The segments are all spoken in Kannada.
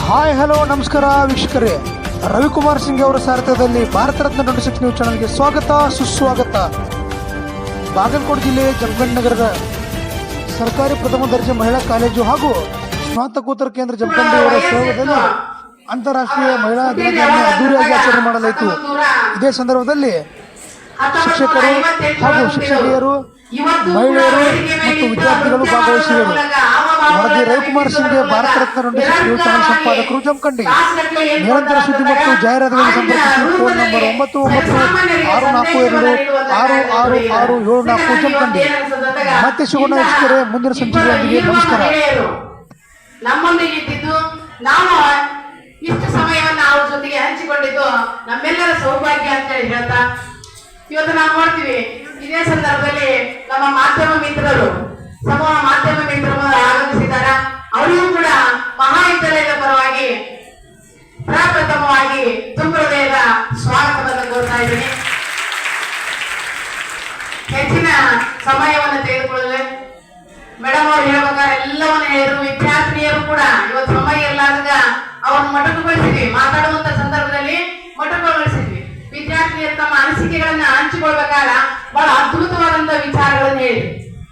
ಹಾಯ್, ಹಲೋ, ನಮಸ್ಕಾರ ವೀಕ್ಷಕರೇ. ರವಿಕುಮಾರ್ ಸಿಂಗ್ ಅವರ ಸಾರಥ್ಯದಲ್ಲಿ Bharat Ratna twenty six news ಚಾನಲ್ಗೆ ಸ್ವಾಗತ, ಸುಸ್ವಾಗತ. ಬಾಗಲಕೋಟೆ ಜಿಲ್ಲೆ ಜಮಖಂಡ್ ನಗರದ ಸರ್ಕಾರಿ ಪ್ರಥಮ ದರ್ಜೆ ಮಹಿಳಾ ಕಾಲೇಜು ಹಾಗೂ ಸ್ನಾತಕೋತ್ತರ ಕೇಂದ್ರ ಜಮಖಂಡಿ ಅವರ ಸಹಯೋಗದಲ್ಲಿ ಅಂತಾರಾಷ್ಟ್ರೀಯ ಮಹಿಳಾ ದಿನಾಚರಣೆ ಅದ್ದೂರಿಯಾಗಿ ಆಚರಣೆ ಮಾಡಲಾಯಿತು. ಇದೇ ಸಂದರ್ಭದಲ್ಲಿ ಶಿಕ್ಷಕರು ಹಾಗೂ ಶಿಕ್ಷಕಿಯರು ಮಹಿಳೆಯರು ಮತ್ತು ವಿದ್ಯಾರ್ಥಿಗಳು ಭಾಗವಹಿಸಿದರು. ವರದಿ ರವಿಕುಮಾರ್ ಸಿಂಗ್ಗೆ ಭಾರತ ರತ್ನ ನ್ಯೂಸ್ ಚಾನಲ್ ಸಂಪಾದಕರು ಜಮಖಂಡಿ. ನಿರಂತರ ಸುದ್ದಿ ಮತ್ತು ಜಾಹೀರಾತುಗಳನ್ನು ಸಂಪರ್ಕಿಸಿ ಫೋನ್ ನಂಬರ್ ಒಂಬತ್ತು ಒಂಬತ್ತು ಆರು ನಾಲ್ಕು ಎರಡು ಆರು ಆರು ಆರು ಏಳು ನಾಲ್ಕು ಜಮಖಂಡಿ. ಮತ್ತೆ ಸಿಗೋಣ ವೀಕ್ಷಕರೇ ಮುಂದಿನ ಸಂಚಿಕೆಯೊಂದಿಗೆ ನಮಸ್ಕಾರ. ನಮ್ಮೊಂದಿಗೆ ಇದ್ದಿದ್ದು ನಾವು ಇಷ್ಟು ಸಮಯವನ್ನು ಅವ್ರ ಜೊತೆಗೆ ಹಂಚಿಕೊಂಡಿದ್ದು ನಮ್ಮೆಲ್ಲರ ಸೌಭಾಗ್ಯ ಅಂತ ಹೇಳಿ ಹೇಳ್ತಾ ಇವತ್ತು ನಾವು ನೋಡ್ತೀವಿ, ಇದೇ ಸಂದರ್ಭದಲ್ಲಿ ನಮ್ಮ ಮಾಧ್ಯಮ ಮಿತ್ರರು, ಸಮೂಹ ಮಾಧ್ಯಮ ಮಿತ್ರರು ಆಗಮಿಸಿದಾರ ಅವರಿಗೂ ಕೂಡ ಮಹಾವಿದ್ಯಾಲಯದ ಪರವಾಗಿ ಪ್ರಪ್ರಥಮವಾಗಿ ತುಂಬ ಹೃದಯದ ಸ್ವಾಗತವನ್ನು ಕೋರ್ತಾ ಇದ್ದೀನಿ. ಹೆಚ್ಚಿನ ಸಮಯವನ್ನು ತೆಗೆದುಕೊಳ್ಳಲೆ ಮೇಡಮ್ ಅವ್ರು ಹೇಳ್ಬೇಕಾದ್ರೆ ಎಲ್ಲವನ್ನು ಹೇಳಿದ್ರು, ವಿದ್ಯಾರ್ಥಿನಿಯರು ಕೂಡ ಇವತ್ತು ಸಮಯ ಇರ್ಲಾರ್ದಾಗ ಅವ್ರನ್ನ ಮೊಟಕುಗೊಳಿಸಿದ್ವಿ. ಮಾತಾಡುವಂತ ಸಂದರ್ಭದಲ್ಲಿ ವಿದ್ಯಾರ್ಥಿನಿಯರು ತಮ್ಮ ಅನಿಸಿಕೆಗಳನ್ನ ಹಂಚಿಕೊಳ್ಬೇಕಾದ ಬಹಳ ಅದ್ಭುತವಾದಂತ ವಿಚಾರಗಳನ್ನ ಹೇಳಿ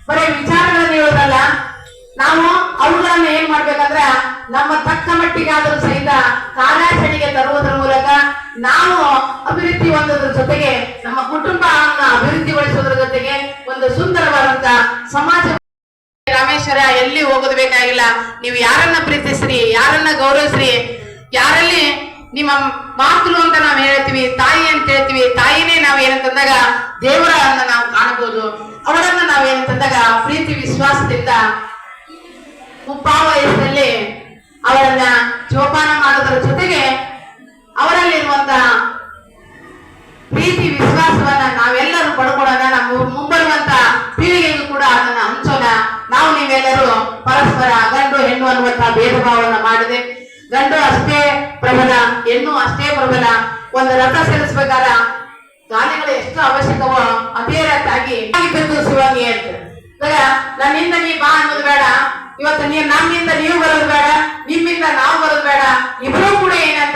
ಬರೀ ವಿಚಾರಗಳನ್ನ ಹೇಳೋದಲ್ಲ ನಾವು ಅವುಗಳನ್ನ ಏನ್ ಮಾಡ್ಬೇಕಂದ್ರೆ ನಮ್ಮ ತಕ್ಕ ಮಟ್ಟಿಗಾದರೂ ಸಹಿತ ಕಾರ್ಯಾಚರಣೆಗೆ ತರುವುದರ ಮೂಲಕ ನಾವು ಅಭಿವೃದ್ಧಿ ಹೊಂದೋದ್ರ ಜೊತೆಗೆ, ನಮ್ಮ ಕುಟುಂಬವನ್ನು ಅಭಿವೃದ್ಧಿಗೊಳಿಸೋದ್ರ ಜೊತೆಗೆ ಒಂದು ಸುಂದರವಾದಂತ ಸಮಾಜ ರಾಮೇಶ್ವರ ಎಲ್ಲಿ ಹೋಗೋದು ಬೇಕಾಗಿಲ್ಲ ನೀವು ಯಾರನ್ನ ಪ್ರೀತಿಸ್ರಿ, ಯಾರನ್ನ ಗೌರವಿಸ್ರಿ, ಯಾರಲ್ಲಿ ನಿಮ್ಮ ಮಾತೃ ಅಂತ ನಾವು ಹೇಳ್ತೀವಿ, ತಾಯಿ ಏನಂತಂದಾಗ ದೇವರನ್ನ ನಾವು ಕಾಣಬಹುದು. ಅವರನ್ನ ನಾವು ಏನಂತಂದಾಗ ಪ್ರೀತಿ, ವಿಶ್ವಾಸದಿಂದ ಮುಪ್ಪಾವ ವಯಸ್ಸಿನಲ್ಲಿ ಅವರನ್ನ ಜೋಪಾನ ಮಾಡೋದ್ರ ಜೊತೆಗೆ ಅವರಲ್ಲಿರುವಂತ ಪ್ರೀತಿ, ವಿಶ್ವಾಸವನ್ನ ನಾವೆಲ್ಲರೂ ಪಡ್ಕೊಳ್ಳೋಣ. ನಮ್ಮ ಮುಂಬರುವಂತ ಪೀಳಿಗೆಗೂ ಕೂಡ ಅದನ್ನ ಹಂಚೋಣ. ನಾವು ನೀವೆಲ್ಲರೂ ಪರಸ್ಪರ ಗಂಡು, ಹೆಣ್ಣು ಅನ್ನುವಂತ ಭೇದ ಭಾವವನ್ನ ಮಾಡಿದೆ. ಗಂಡು ಅಷ್ಟೇ ಪ್ರಬಲ, ಹೆಣ್ಣು ಅಷ್ಟೇ ಪ್ರಬಲ. ಒಂದು ರಥ ಸೇರಿಸ್ಬೇಕಾರ ಗಾಲಿಗಳು ಎಷ್ಟು ಅವಶ್ಯಕವೋ, ಅದೇ ರೀತಿಯಾಗಿ ಬಿದ್ದು ಶಿವಂಗಿ ಅಂತ. ನನ್ನಿಂದ ನೀ ಬಾ ಅನ್ನೋದು ಬೇಡ, ಇವತ್ತು ನೀ ನಮ್ಮಿಂದ ನೀವು ಬರೋದು ಬೇಡ, ನಿಮ್ಮಿಂದ ನಾವು ಬರೋದು ಬೇಡ ಏನಂತ